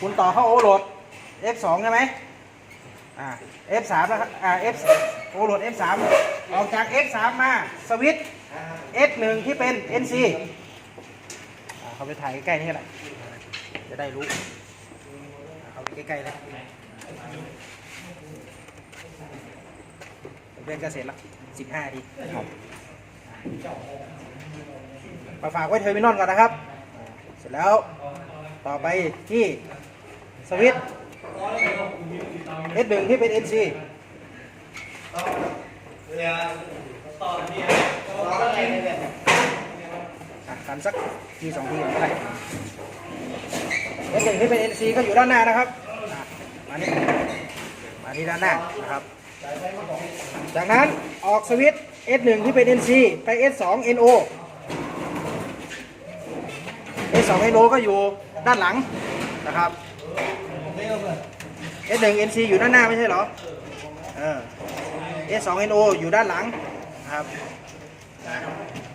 คุณต่อเข้าโอโหลด F2 ใช่ไหมอ่า F3 นะครับอ่า F โอโหลด F3 ออกจาก F3 มาสวิตช์ S1 ที่เป็น NC อ่าเขาไปถ่ายใกล้ๆนี่ก็ได้จะได้รู้อ่าเขาไปใกล้ๆเลยเพื่อนก็เสร็จละ15นาทีครับมาฝากไว้เทอร์มินอลก่อนนะครับ เสร็จแล้วต่อไปที่ สวิตช์ S1 ที่เป็น NC อะกันสักทีสองทีก็ได้ S1 ที่เป็น NC ก็อยู่ด้านหน้านะครับอะมานี่มาที่ด้านหน้านะครับ จากนั้นออกสวิตช์ S1 ที่เป็น NC ไป S2 NO S2 NO ก็อยู่ด้านหลังนะครับ S1 NC อยู่ด้านหน้าไม่ใช่เหรอเออ S2 NO อยู่ด้านหลังนะครับอะ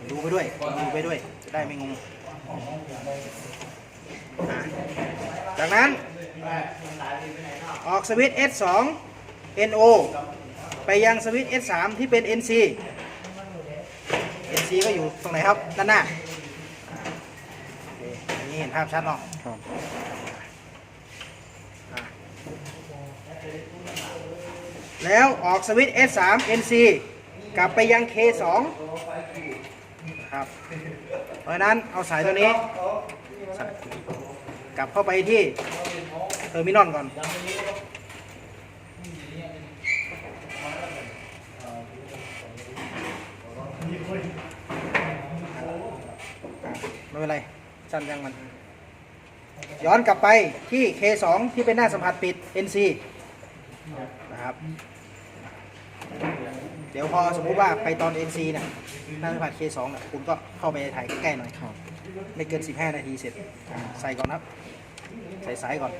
ดูไปด้วยดูไปด้วยจะได้ไม่งงอะจากนั้นออกสวิตช์ S2 NO ไปยังสวิตช์ S3 ที่เป็น NC NC ก็อยู่ตรงไหนครับด้านหน้าโอเคอันนี้เห็นภาพชัดเนาะ ครับ อะ แล้วออกสวิตช์ S3 NC กลับไปยัง K2 ครับ เพราะนั้นเอาสายตัวนี้สายกลับเข้าไปที่เทอร์มินอลก่อน ไม่เป็นไรสั้นยังมัน ย้อนกลับไปที่ K2 ที่เป็นหน้าสัมผัสปิด NC นะครับเดี๋ยวพอสมมุติว่าไปตอน NC เนี่ยหน้าสัมผัส K2 เนี่ยคุณก็เข้าไปถ่ายใกล้ๆหน่อยครับไม่เกิน 15 นาทีเสร็จอ่าใส่ก่อนครับ ใส่สายก่อน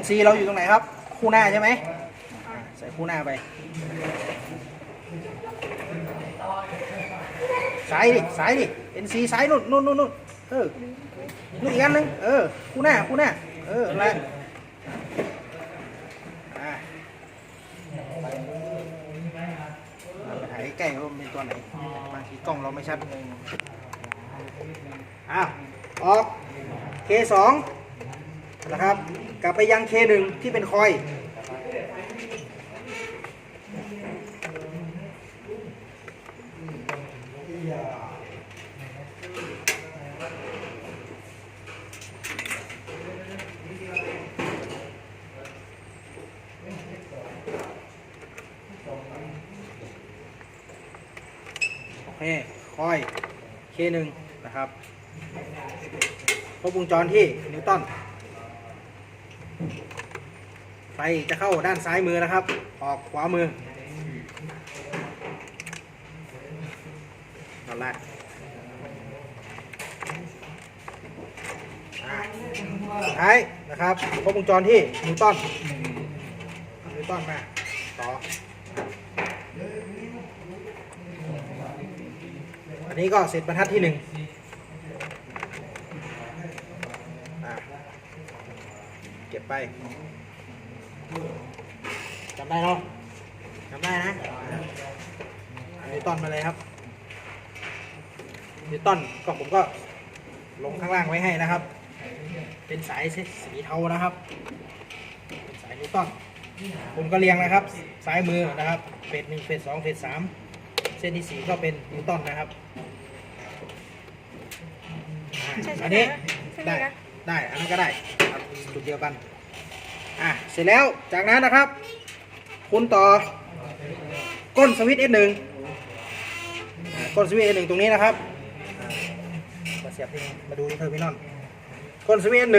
NC เราอยู่ตรงไหนครับ คู่หน้าใช่ไหมอ่าใส่คู่หน้าไปสายดิสายดิ NC สายนู่นนู่นนู่นนู่นเออนู่นอีกอันหนึงเออคู่หน้าคู่หน้าเอออะไรอ่าเราไปถ่าย ใกล้ๆว่ามันเป็นตัวไหนบางทีกล้องเราไม่ชัดอ้าวออก K2 นะครับ กลับไปยัง K1 ที่เป็นคอย โอเคอย K1 นะครับครบวงจรที่นิวตันไฟจะเข้าด้านซ้ายมือนะครับ ออกขวามือนั่นแหละอะสุดท้ายนะครับครบวงจรที่นิวตันนิวตันมาต่อ อันนี้ก็เสร็จบรรทัดที่หนึ่งอะเก็บไปจำได้เนาะจำได้นะอันนี้ต้นมาเลยครับนิวตันก็ผมก็ลงข้างล่างไว้ให้นะครับ เป็นสายสีเทานะครับเป็นสายนิวตันผมก็เรียงนะครับ ซ้ายมือนะครับเฟสหนึ่งเฟสสองเฟสสามเส้นที่สี่ก็เป็นนิวตันนะครับ อันนี้ใช่ไหมได้คะได้อันนั้นก็ได้ครับจุดเดียวกันอะเสร็จแล้วจากนั้นนะครับ คุณต่อก้นสวิตช์ S1 อ่าก้นสวิตช์ S1 ตรงนี้นะครับอ่ามาเสียบที่นี่มาดูที่เทอร์มินอลก้นสวิตช์ S1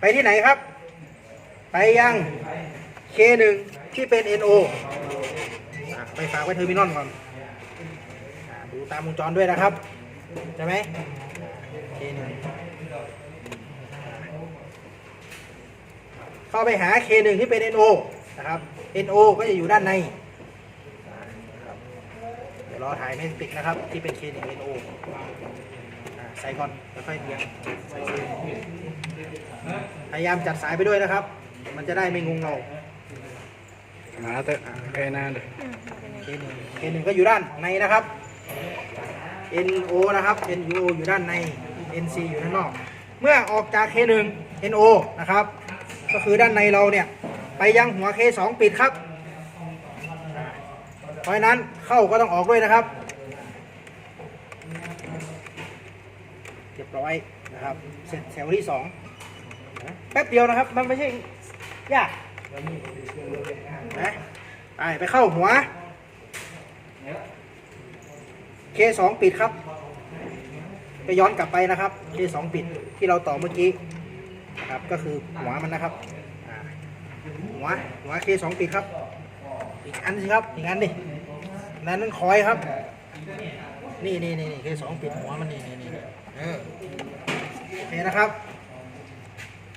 ไปที่ไหนครับ ไปยัง K1 ที่เป็น NO อะไปฝากไว้เทอร์มินอลก่อนอ่าดูตามวงจรด้วยนะครับ ใช่ไหม K1 เข้าไปหา K1 ที่เป็น NO นะครับ NO ก็จะอยู่ด้านในนะครับเดี๋ยวรอถ่ายเมสติกนะครับ ที่เป็น K1 NO อ่าใส่ก่อนค่อยๆเรียงใส่ซีพยายามจัดสายไปด้วยนะครับ มันจะได้ไม่งงเรามาเถอะใกล้หน้าเลยเคหนึ่งเคหนึ่งก็อยู่ด้านในนะครับ NO นะครับ NO อยู่ด้านใน NC อยู่ด้านนอก เมื่อออกจาก K1 NO นะครับ ก็คือด้านในเราเนี่ย ไปยังหัว K2 ปิดครับเพราะนั้นเข้าก็ต้องออกด้วยนะครับเรียบร้อยนะครับ เสร็จแถวที่สองแป๊บเดียวนะครับ มันไม่ใช่ยากนะไปไปเข้าหัว K2 ปิดครับ ไปย้อนกลับไปนะครับ K2 ปิดที่เราต่อเมื่อกี้นะครับก็คือหัวมันนะครับอ่าหัวหัว K2 ปิดครับ อีกอันสิครับอีกอันดินั่นนั่นคอยครับ นี่นี่นี่นี่ K2 ปิดหัวมันนี่นี่นี่นี่เออโอเคนะครับ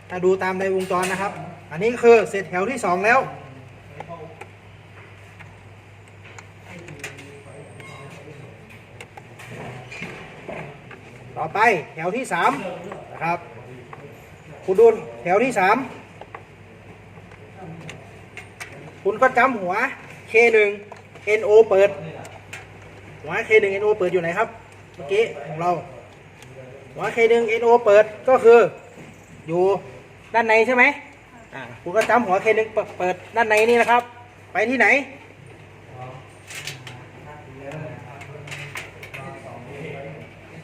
ถ้าดูตามในวงจรนะครับ อันนี้คือเสร็จแถวที่สองแล้ว ต่อไปแถวที่สามนะครับคุณดูแถวที่สามคุณก็จำหัว K1 NO เปิด หัว K1 NO เปิดอยู่ไหนครับ เมื่อกี้ของเรา หัว K1 NO เปิดก็คือ อยู่ด้านในใช่ไหมอ่าคุณก็จำหัว K1 เปิดด้านในนี่นะครับ ไปที่ไหน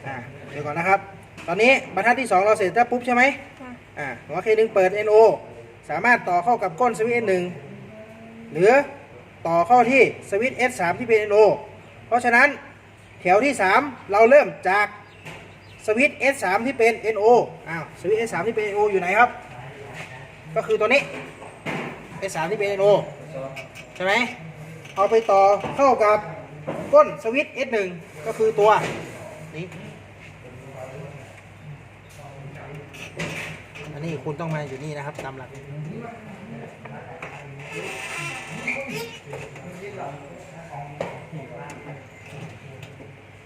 อ่า เดี๋ยวก่อนนะครับ ตอนนี้บรรทัดที่ 2 เราเสร็จแล้วปุ๊บใช่ไหมอ่าหัวเคหนึ่งเปิด NO สามารถต่อเข้ากับก้นสวิตช์ N1 หรือต่อเข้าที่สวิตช์ S3 ที่เป็น NO เพราะฉะนั้นแถวที่ 3 เราเริ่มจากสวิตช์ S3 ที่เป็น NO อ้าวสวิตช์ S3 ที่เป็น NO อยู่ไหนครับ ก็คือตัวนี้ S3 ที่เป็น NO ใช่ไหมเอาไปต่อเข้ากับก้นสวิตช์ S1 ก็คือตัวนี้ นนี้คุณต้องมาอยู่นี่นะครับตามหลัก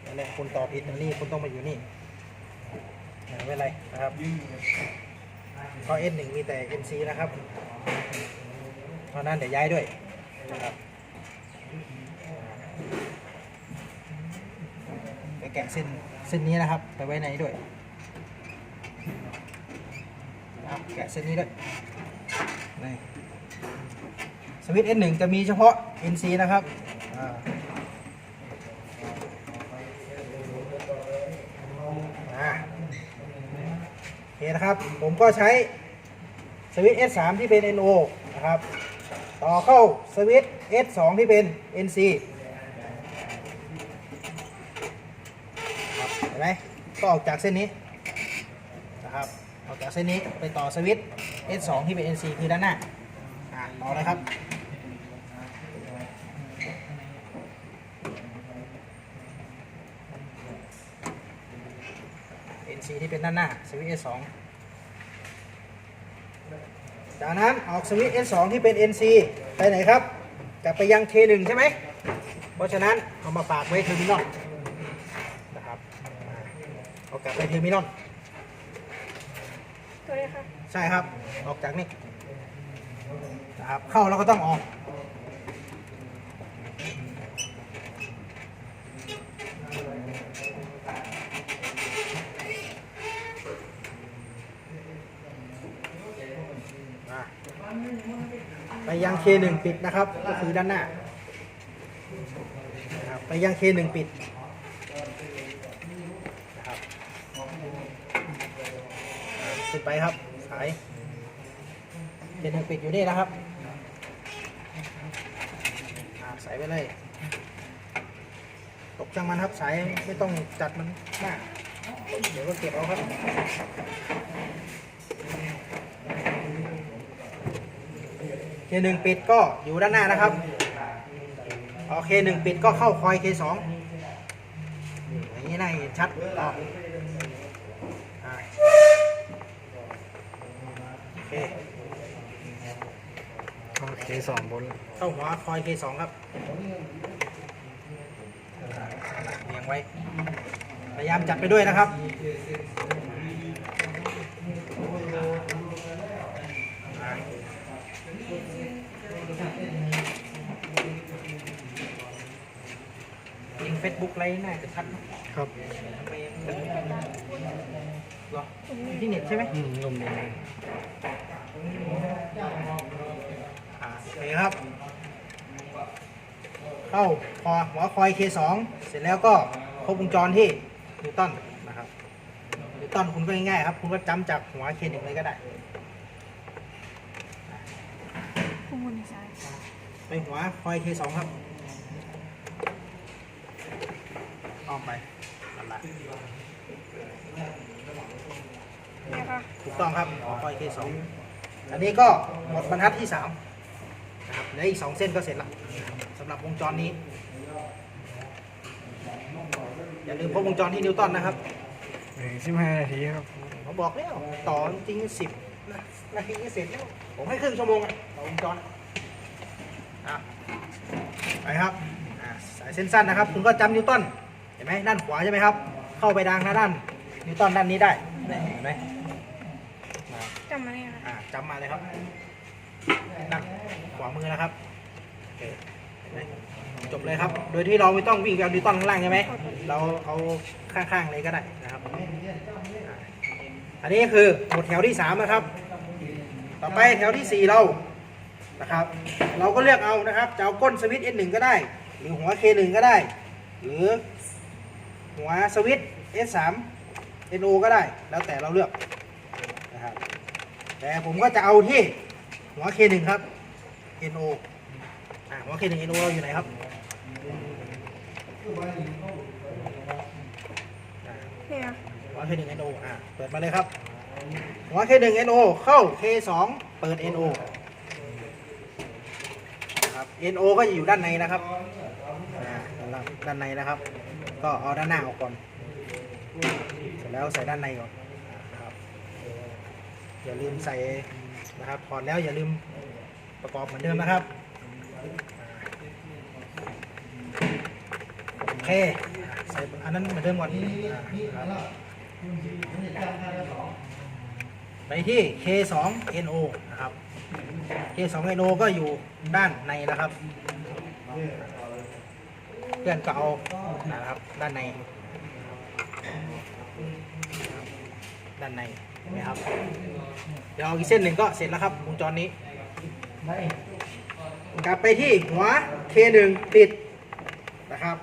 นั่นแหละคุณตอบผิดอันนี้คุณต้องมาอยู่นี่อ่าไม่เป็นไรนะครับเพราะ N1 มีแต่ NC นะครับเพราะนั้นเดี๋ยวย้ายด้วยนะครับไปแกะเส้นเส้นนี้นะครับ ไปไว้ในด้วยเอา แกะเส้นนี้ด้วยนี่สวิตช์ N1 จะมีเฉพาะ NC นะครับโอเคนะครับ ผมก็ใช้สวิตช์ S3 ที่เป็น NO นะครับ ต่อเข้าสวิตช์ S2 ที่เป็น NC เห็นไหมก็ออกจากเส้นนี้นะครับ ออกจากเส้นนี้ไปต่อสวิตช์ S2 ที่เป็น NC คือด้านหน้าอะต่อเลยครับสีที่เป็นด้านหน้าสวิตช์ S2 จากนั้นออกสวิตช์ S2 ที่เป็น NC ไปไหนครับกลับไปยัง K1 ใช่ไหม เพราะฉะนั้นเอามาฝากไว้เทอร์มินอลนะครับอ่าเอากลับไปเทอร์มินอล ตัวนี้ค่ะใช่ครับ ออกจากนี่นะครับเข้าแล้วก็ต้องออก ไปยัง K1 ปิดนะครับ ก็คือด้านหน้านะครับไปยัง K1 ปิดนะครับอะ ขึ้นไปครับ สาย K1 ปิดอยู่นี่นะครับอะใส่ไปเลย ตกช่างมันครับสายไม่ต้องจัดมันมากเดี๋ยวก็เก็บเอาครับเคหนึ่งปิดก็อยู่ด้านหน้านะครับพอเคหนึ่งปิดก็เข้าคอยเคสองอย่างนี้น่าเห็นชัดออ่าโอเค โอ เคสองบนเข้าหัวคอยเคสองครับเรียงไว้ พยายามจัดไปด้วยนะครับลิงเฟซบุ๊กไลน์น่าจะชัดนะครับทำไมยังเหรอที่เน็ตใช่ไหมอืมลมดีอ่า โอเคครับ เข้าคอหัวคอย K2 เสร็จแล้วก็ครบวงจรที่นิวตันนะครับนิวตันคุณก็ง่ายๆครับ คุณก็จำจากหัว K1 เลยก็ได้ข้อมูลในสายไปหัวคอย K2 ครับอ้อมไปนั่นแหละเนี่ยค่ะ ถูกต้องครับหัวคอย K2 อันนี้ก็หมดบรรทัดที่3นะครับ เหลืออีก2เส้นก็เสร็จละสำหรับวงจรนี้ อย่าลืมพบวงจรที่นิวตันนะครับหนึ่งสิบห้านาทีครับผมบอกแล้วต่อจริงๆสิบนาทีก็เสร็จแล้วผมให้ครึ่งชั่วโมงอะต่อวงจรอะไปครับอะสายเส้นสั้นนะครับ คุณก็จำนิวตันเห็นไหมด้านขวาใช่ไหมครับ เข้าไปดังนะด้านนิวตันด้านนี้ได้เนี่ยเห็นไหมอะจำมาเนี่ยค่ะอะจำมาเลยครับ ด้านขวามือนะครับโอเคเห็นไหมจบเลยครับ โดยที่เราไม่ต้องวิ่งไปเอานิวตันข้างล่างใช่ไหม เราเอาข้างๆเลยก็ได้นะครับ อันนี้คือหมดแถวที่3นะครับ ต่อไปแถวที่4เรา นะครับ เราก็เลือกเอานะครับจะเอาก้นสวิตช์ S1 ก็ได้ หรือหัว K1 ก็ได้ หรือหัวสวิตช์ S3 NO ก็ได้ แล้วแต่เราเลือกนะครับ แต่ผมก็จะเอาที่ หัว K1 ครับ NO อ่าหัว K1 NO เราอยู่ไหนครับอ่าเนี่ยหัว K1 NO อะเปิดมาเลยครับ หัว K1 NO เข้า K2 เปิด NO นะครับ NO ก็จะอยู่ด้านในนะครับอ่าด้านในนะครับ ก็เอาด้านหน้าออกก่อน เสร็จแล้วใส่ด้านในก่อนนะครับ อย่าลืมใส่ นะครับถอดแล้วอย่าลืมประกอบเหมือนเดิมนะครับโอเคใส่อันนั้นเหมือนเดิมก่อนอ่าครับไปที่ K2 NO นะครับ K2 NO ก็อยู่ด้านในนะครับเพื่อนก็เอานะครับด้านใน ด้านใน เห็นไหมครับ เดี๋ยวเอาอีกเส้นหนึ่งก็เสร็จแล้วครับวงจรนี้กลับไปที่หัว K1 ปิดนะครับ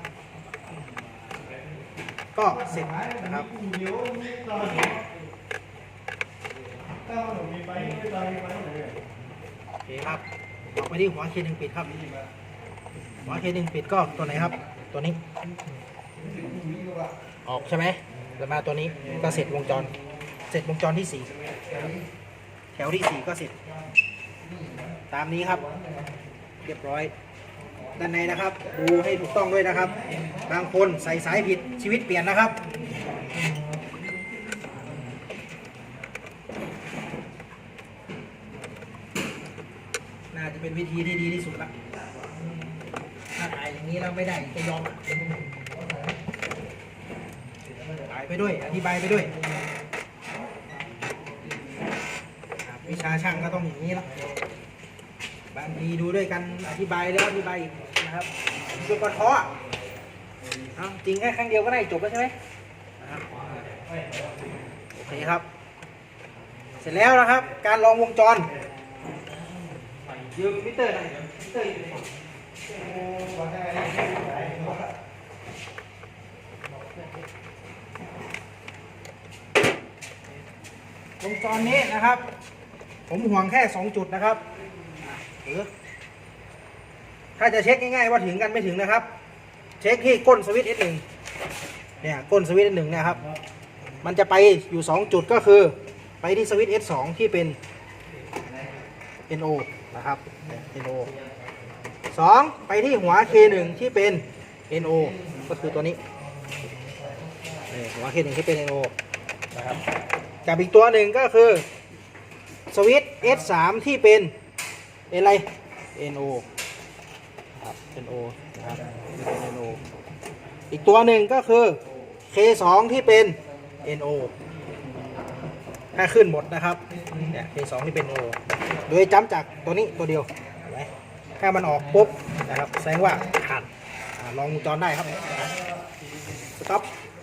ก็เสร็จนะครับโอเคครับออกไปที่หัว K1 ปิดครับ หัว K1 ปิดก็ตัวไหนครับ ตัวนี้ ออกใช่ไหมแล้วมาตัวนี้ก็เสร็จวงจร เสร็จวงจรที่สี่แถวที่สี่ก็เสร็จ ตามนี้ครับ เรียบร้อย ด้านในนะครับ ดูให้ถูกต้องด้วยนะครับ บางคนใส่สายผิดชีวิตเปลี่ยนนะครับน่าจะเป็นวิธีที่ดีที่สุดละถ้าถ่ายอย่างนี้แล้วไม่ได้จะยอมถ่ายไปด้วย อธิบายไปด้วย วิชาช่างก็ต้องอย่างนี้ละบางทีดูด้วยกันอธิบายแล้วอธิบายอีกนะครับจนกว่าท้อจริงแค่ครั้งเดียวก็ได้จบแล้วใช่ไหมโอเคครับ เสร็จแล้วนะครับ การลองวงจรยืมมิเตอร์หน่อยมิเตอร์อยู่ไหนวงจรนี้นะครับ ผมห่วงแค่2จุดนะครับหรือถ้าจะเช็คง่ายๆว่าถึงกันไม่ถึงนะครับ เช็คที่ก้นสวิตช์ S1 เนี่ยก้นสวิตช์ S1 เนะครับ มันจะไปอยู่2จุดก็คือ ไปที่สวิตช์ S2 ที่เป็น NO นะครับ NO สองไปที่หัว K1 ที่เป็น NO ก็คือตัวนี้หัว K1 ที่เป็น NO นะครับกับอีกตัวหนึ่งก็คือ สวิตช์ S3 ที่เป็นอะไร NO ครับ NO นะครับเป็น NO อีกตัวหนึ่งก็คือ K2 ที่เป็น NO ถ้าขึ้นหมดนะครับเนี่ย K2 ที่เป็น NO โดยจำจากตัวนี้ตัวเดียวเห็นไหมถ้ามันออกปุ๊บนะครับแสดงว่าผ่านลองวงจรได้ครับสต็อป